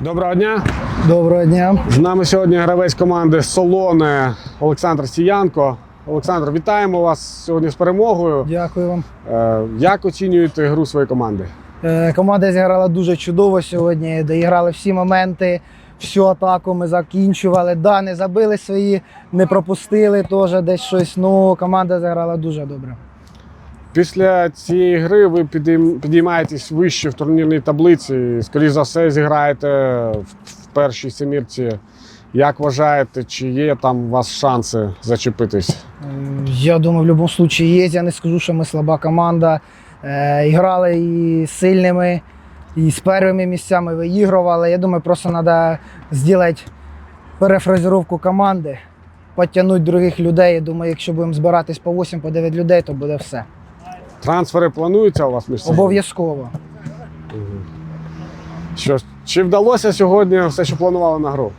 Доброго дня. Доброго дня. З нами сьогодні гравець команди Солоне Олександр Сіянко. Олександр, вітаємо вас сьогодні з перемогою. Дякую вам. Е, Як оцінюєте гру своєї команди? Е, Команда зіграла дуже чудово сьогодні. Доіграли всі моменти, всю атаку ми закінчували. Да, не забили свої, не пропустили теж десь щось. Ну, команда зіграла дуже добре. Після цієї гри ви підіймаєтесь вище в турнірній таблиці. Скоріше за все, зіграєте в першій семірці. Як вважаєте, чи є там у вас шанси зачепитись? Я думаю, в будь-якому випадку є. Я не скажу, що ми слаба команда. Е, грали і сильними, і з першими місцями виігрували. Я думаю, просто треба зробити перефразировку команди, підтягнути других людей. Я думаю, якщо будемо збиратись по 8 по 9 людей, то буде все. Трансфери плануються у вас між собою? Обов'язково. Що ж, чи вдалося сьогодні все, що планували на гру?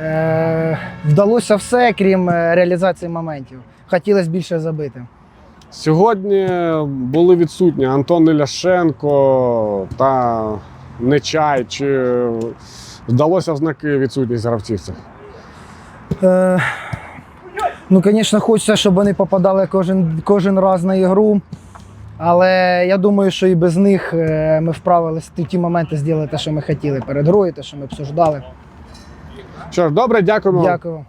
Е, вдалося все, крім е, реалізації моментів. Хотілося більше забити. Сьогодні були відсутні Антон Іляшенко та Нечай. Чи вдалося в знаки відсутність гравців цих? Е, ну, звісно, хочеться, щоб вони попадали кожен, кожен раз на ігру. Але я думаю, що і без них е, ми вправилися в ті моменти зробили те, що ми хотіли перед грою, те, що ми обсуждали. Що ж, добре, дякуємо. Дякую.